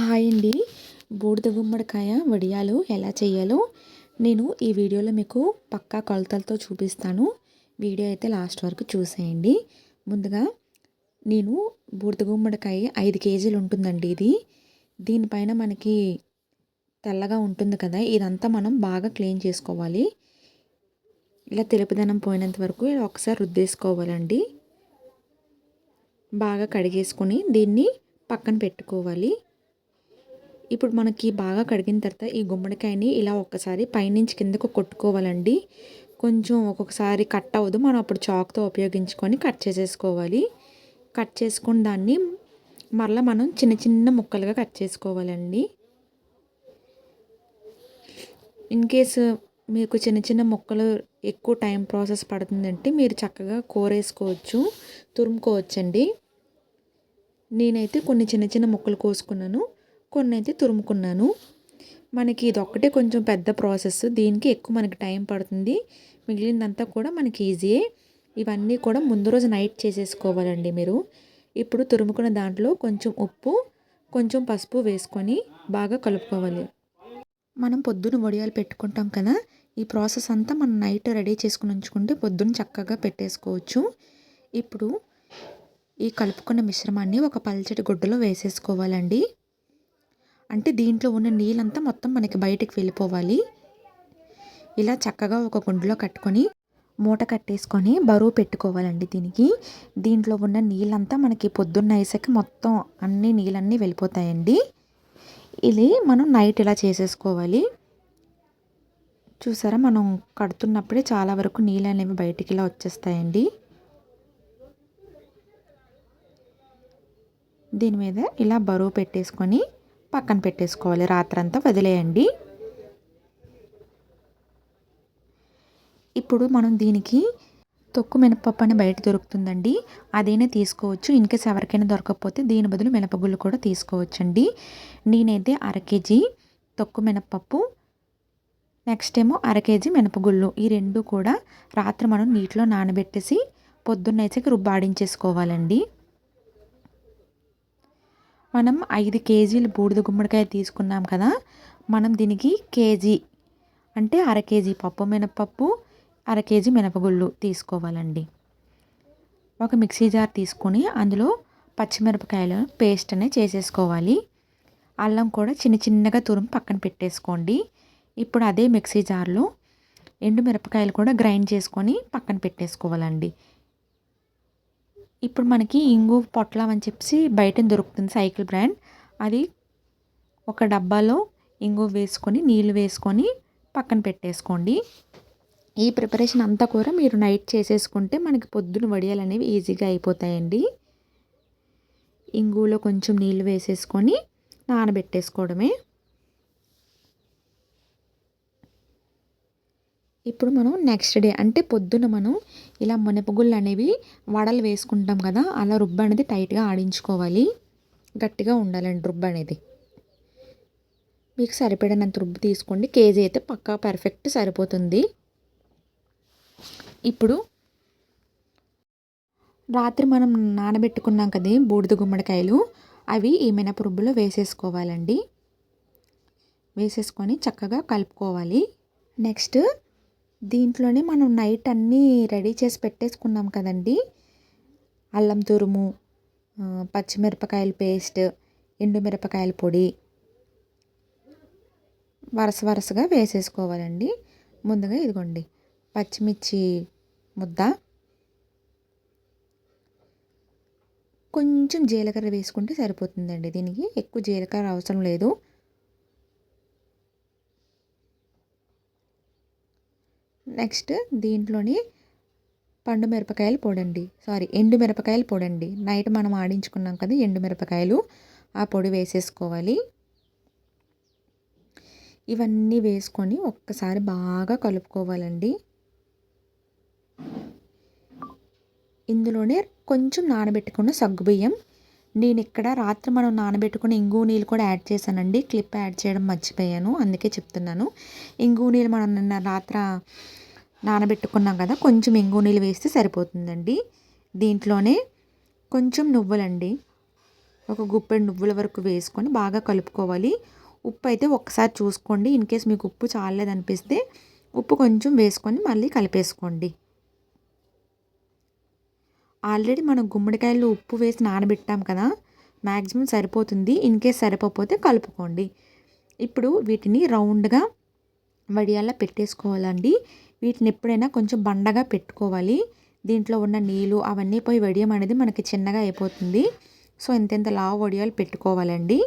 Hi అండి. బూడిద గుమ్మడికాయ వడియాలు ఎలా చేయాలో నేను ఈ వీడియోలో మీకు పక్కా కొలతలతో చూపిస్తాను. వీడియో అయితే లాస్ట్ వరకు చూసేయండి. ముందుగా నేను బూడిద గుమ్మడికాయ ఐదు కేజీలు ఉంటుందండి ఇది. దీనిపైన మనకి తెల్లగా ఉంటుంది కదా ఇదంతా మనం బాగా క్లీన్ చేసుకోవాలి. ఇలా తెలుపుదనం పోయినంత వరకు ఇలా ఒకసారి రుద్దేసుకోవాలండి. బాగా కడిగేసుకొని దీన్ని పక్కన పెట్టుకోవాలి. ఇప్పుడు మనకి బాగా కడిగిన తర్వాత ఈ గుమ్మడికాయని ఇలా ఒక్కసారి పైనుంచి కిందకు కొట్టుకోవాలండి. కొంచెం ఒక్కొక్కసారి కట్ అవ్వదు. మనం అప్పుడు చాక్తో ఉపయోగించుకొని కట్ చేసేసుకోవాలి. కట్ చేసుకుని దాన్ని మరలా మనం చిన్న చిన్న ముక్కలుగా కట్ చేసుకోవాలండి. ఇన్ కేసు మీకు చిన్న చిన్న ముక్కలు ఎక్కువ టైం ప్రాసెస్ పడుతుందంటే మీరు చక్కగా కూరేసుకోవచ్చు తురుముకోవచ్చండి. నేనైతే కొన్ని చిన్న చిన్న ముక్కలు కోసుకున్నాను. కొన్ని అయితే తురుముకున్నాను. మనకి ఇది ఒక్కటే కొంచెం పెద్ద ప్రాసెస్. దీనికి ఎక్కువ మనకి టైం పడుతుంది. మిగిలిందంతా కూడా మనకి ఈజీయే. ఇవన్నీ కూడా ముందు రోజు నైట్ చేసేసుకోవాలండి మీరు. ఇప్పుడు తురుముకున్న దాంట్లో కొంచెం ఉప్పు కొంచెం పసుపు వేసుకొని బాగా కలుపుకోవాలి. మనం పొద్దున వడియాలు పెట్టుకుంటాం కదా ఈ ప్రాసెస్ అంతా మనం నైట్ రెడీ చేసుకుని ఉంచుకుంటే పొద్దున్న చక్కగా పెట్టేసుకోవచ్చు. ఇప్పుడు ఈ కలుపుకున్న మిశ్రమాన్ని ఒక పల్చటి గుడ్డలో వేసేసుకోవాలండి. అంటే దీంట్లో ఉన్న నీళ్ళంతా మొత్తం మనకి బయటికి వెళ్ళిపోవాలి. ఇలా చక్కగా ఒక గుండెలో కట్టుకొని మూట కట్టేసుకొని బరువు పెట్టుకోవాలండి దీనికి. దీంట్లో ఉన్న నీళ్ళంతా మనకి పొద్దున్న వేసాక మొత్తం అన్ని నీళ్ళన్నీ వెళ్ళిపోతాయండి. ఇది మనం నైట్ ఇలా చేసేసుకోవాలి. చూసారా మనం కడుతున్నప్పుడే చాలా వరకు నీళ్ళు అనేవి బయటికి ఇలా వచ్చేస్తాయండి. దీని మీద ఇలా బరువు పెట్టేసుకొని పక్కన పెట్టేసుకోవాలి. రాత్రంతా వదిలేయండి. ఇప్పుడు మనం దీనికి తొక్కు మినపప్పు అని బయట దొరుకుతుందండి. అదైనా తీసుకోవచ్చు. ఇన్కేస్ ఎవరికైనా దొరకకపోతే దీని బదులు మినపగుళ్ళు కూడా తీసుకోవచ్చండి. నేనైతే అర కేజీ తొక్కు మినపప్పు నెక్స్ట్ ఏమో అర కేజీ మినపగుళ్ళు. ఈ రెండు కూడా రాత్రి మనం నీటిలో నానబెట్టేసి పొద్దున్నైతే రుబ్బాడించేసుకోవాలండి మనం ఐదు కేజీలు బూడిద గుమ్మడికాయ తీసుకున్నాం కదా మనం దీనికి కేజీ అంటే అర కేజీ పప్పు మినపప్పు అర కేజీ మినపగుళ్ళు తీసుకోవాలండి. ఒక మిక్సీ జార్ తీసుకొని అందులో పచ్చిమిరపకాయలు పేస్ట్ అనేది చేసేసుకోవాలి. అల్లం కూడా చిన్న చిన్నగా తురుము పక్కన పెట్టేసుకోండి. ఇప్పుడు అదే మిక్సీ జార్లో ఎండు మిరపకాయలు కూడా గ్రైండ్ చేసుకొని పక్కన పెట్టేసుకోవాలండి. ఇప్పుడు మనకి ఇంగు పొట్లం అని చెప్పి బయట దొరుకుతుంది సైకిల్ బ్రాండ్. అది ఒక డబ్బాలో ఇంగు వేసుకొని నీళ్ళు వేసుకొని పక్కన పెట్టేసుకోండి. ఈ ప్రిపరేషన్ అంతా కూడా మీరు నైట్ చేసేసుకుంటే మనకి పొద్దున వడియాలు అనేవి ఈజీగా అయిపోతాయండి. ఇంగులో కొంచెం నీళ్ళు వేసేసుకొని నానబెట్టేసుకోవడమే. ఇప్పుడు మనం నెక్స్ట్ డే అంటే పొద్దున మనం ఇలా మునపగుళ్ళు అనేవి వడలు వేసుకుంటాం కదా అలా రుబ్బు అనేది టైట్గా ఆడించుకోవాలి. గట్టిగా ఉండాలండి రుబ్బు అనేది. మీకు సరిపడినంత రుబ్బు తీసుకోండి. కేజీ అయితే పక్కా పర్ఫెక్ట్ సరిపోతుంది. ఇప్పుడు రాత్రి మనం నానబెట్టుకున్నాం కదా బూడిద గుమ్మడికాయలు అవి ఈ మినప రుబ్బులో వేసేసుకోవాలండి. వేసేసుకొని చక్కగా కలుపుకోవాలి. నెక్స్ట్ దీంట్లోనే మనం నైట్ అన్నీ రెడీ చేసి పెట్టేసుకున్నాం కదండి. అల్లం తురుము పచ్చిమిరపకాయల పేస్ట్ ఎండుమిరపకాయల పొడి వరుస వరుసగా వేసేసుకోవాలండి. ముందుగా ఇదిగోండి పచ్చిమిర్చి ముద్ద కొంచెం జీలకర్ర వేసుకుంటే సరిపోతుందండి. దీనికి ఎక్కువ జీలకర్ర అవసరం లేదు. నెక్స్ట్ దీంట్లోని పండు మిరపకాయలు పొడండి. సారీ ఎండు మిరపకాయలు పొడండి. నైట్ మనం ఆడించుకున్నాం కదా ఎండు మిరపకాయలు ఆ పొడి వేసేసుకోవాలి. ఇవన్నీ వేసుకొని ఒక్కసారి బాగా కలుపుకోవాలండి. ఇందులోనే కొంచెం నానబెట్టుకున్న సగ్గుబియ్యం నేను ఇక్కడ రాత్రి మనం నానబెట్టుకుని ఇంగు నీళ్ళు కూడా యాడ్ చేశానండి. క్లిప్ యాడ్ చేయడం మర్చిపోయాను. అందుకే చెప్తున్నాను. ఇంగు నీళ్ళు మనం నిన్న రాత్ర నానబెట్టుకున్నాం కదా కొంచెం ఇంగు నీళ్ళు వేస్తే సరిపోతుందండి. దీంట్లోనే కొంచెం నువ్వులండి. ఒక గుప్పెడు నువ్వుల వరకు వేసుకొని బాగా కలుపుకోవాలి. ఉప్పు అయితే ఒక్కసారి చూసుకోండి. ఇన్ కేస్ మీకు ఉప్పు చాలేదనిపిస్తే ఉప్పు కొంచెం వేసుకొని మళ్ళీ కలిపేసుకోండి. ఆల్రెడీ మనం గుమ్మడికాయలు ఉప్పు వేసి నానబెట్టాం కదా మ్యాక్సిమం సరిపోతుంది. ఇన్ కేస్ సరిపోతే కలుపుకోండి. ఇప్పుడు వీటిని రౌండ్గా వడియాల్లో పెట్టేసుకోవాలండి. వీటిని ఎప్పుడైనా కొంచెం బండగా పెట్టుకోవాలి. దీంట్లో ఉన్న నీళ్ళు అవన్నీ పోయి వడియం అనేది మనకి చిన్నగా అయిపోతుంది. సో ఇంతెంత లావు వడియాలు పెట్టుకోవాలండి.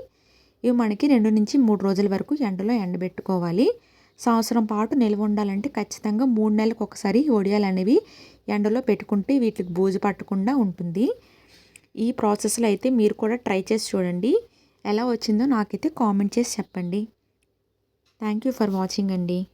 ఇవి మనకి రెండు నుంచి మూడు రోజుల వరకు ఎండలో ఎండబెట్టుకోవాలి. సంవత్సరం పాటు నిల్వ ఉండాలంటే ఖచ్చితంగా మూడు నెలలకు ఒకసారి వడియాలు అనేవి ఎండలో పెట్టుకుంటే వీటికి బూజు పట్టకుండా ఉంటుంది. ఈ ప్రాసెస్లో అయితే మీరు కూడా ట్రై చేసి చూడండి. ఎలా వచ్చిందో నాకైతే కామెంట్ చేసి చెప్పండి. థ్యాంక్ యూ ఫర్ వాచింగ్ అండి.